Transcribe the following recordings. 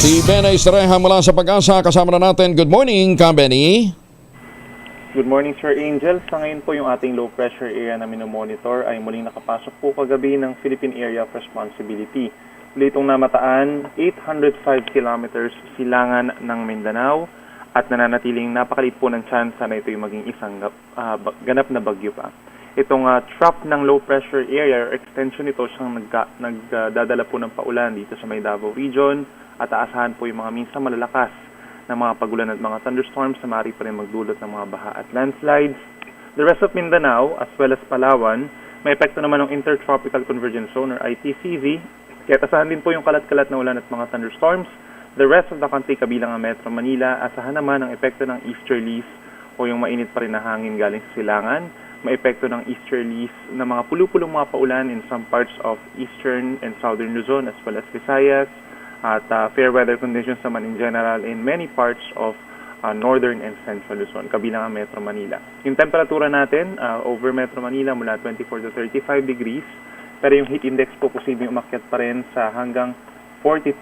Si Benny Estreja mula sa pag-asa. Kasama na natin. Good morning, ka Benny. Good morning, Sir Angel. Sa ngayon po yung ating low pressure area na minomonitor ay muling nakapasok po kagabi ng Philippine Area of Responsibility. Muli itong namataan 805 kilometers silangan ng Mindanao at nananatiling napakaliit po ng tsansa na ito yung maging isang ba- ganap na bagyo pa. Itong ah, trap ng low pressure area or extension nito siyang nagka- nagdadala po ng paulan dito sa may Davao region at aasahan po yung mga minsan malalakas ng mga pagulan at mga thunderstorms na maaari pa rin magdulot ng mga baha at landslides. The rest of Mindanao, as well as Palawan, may epekto naman ng Intertropical Convergence Zone or ITCZ. Kaya asahan din po yung kalat-kalat na ulan at mga thunderstorms. The rest of the country, kabilang ang Metro Manila, asahan naman ang epekto ng easterlies o yung mainit pa rin na hangin galing sa silangan. May epekto ng easterlies na mga pulu-pulong mga paulan in some parts of eastern and southern Luzon as well as Visayas at uh, fair weather conditions naman in general in many parts of uh, northern and central Luzon, kabilang ang Metro Manila. Yung temperatura natin uh, over Metro Manila mula 24 to 35 degrees, pero yung heat index po posibleng umakyat pa rin sa hanggang 42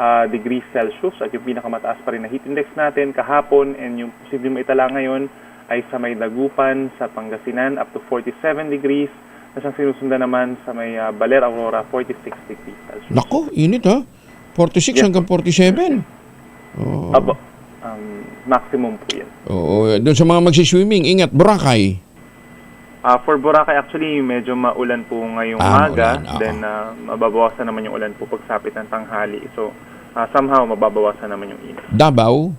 uh, degrees Celsius at yung pinakamataas pa rin na heat index natin kahapon and yung posibleng maitala ngayon ay sa may Dagupan, sa Pangasinan up to 47 degrees, na siyang sinusundan naman sa may uh, Baler Aurora 46 degrees Celsius. Nako, init ha. 46 Yes. hanggang 47. Oo. Abo, um, maximum po yan. Oo, doon sa mga magsiswimming, ingat, Boracay. Ah, for Boracay, actually, medyo maulan po ngayong Ah, maulan, oo. Then, ah, mababawasan naman yung ulan po pagsapit ng tanghali. So, ah, somehow, mababawasan naman yung init. Davao.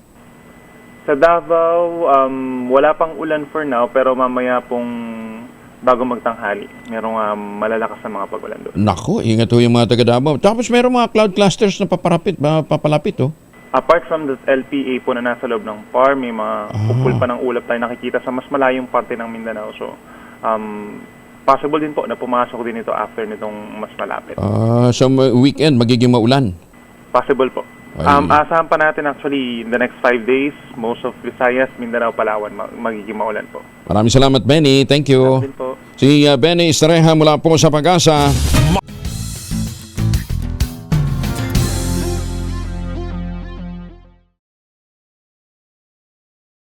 Sa Davao, um, wala pang ulan for now, pero mamaya pong bago magtanghali, merong ah, malalakas na mga pagulan doon. Nako, ingat ho yung mga taga Davao. Tapos meron mga cloud clusters na paparapit, ba- papalapit oh. Apart from the LPA po na nasa loob ng farm, may mga Ah. kupul pa ng ulap tayo nakikita sa mas malayong parte ng Mindanao. So, um, possible din po na pumasok din ito after nitong mas malapit. Ah, ma- weekend, magiging maulan. Possible po. Ay. Um, asahan pa natin actually in the next five days, most of Visayas, Mindanao, Palawan, ma- magiging maulan po. Maraming salamat, Benny. Thank you. Din po. Si uh, Benny Estreja mula po sa pag-asa.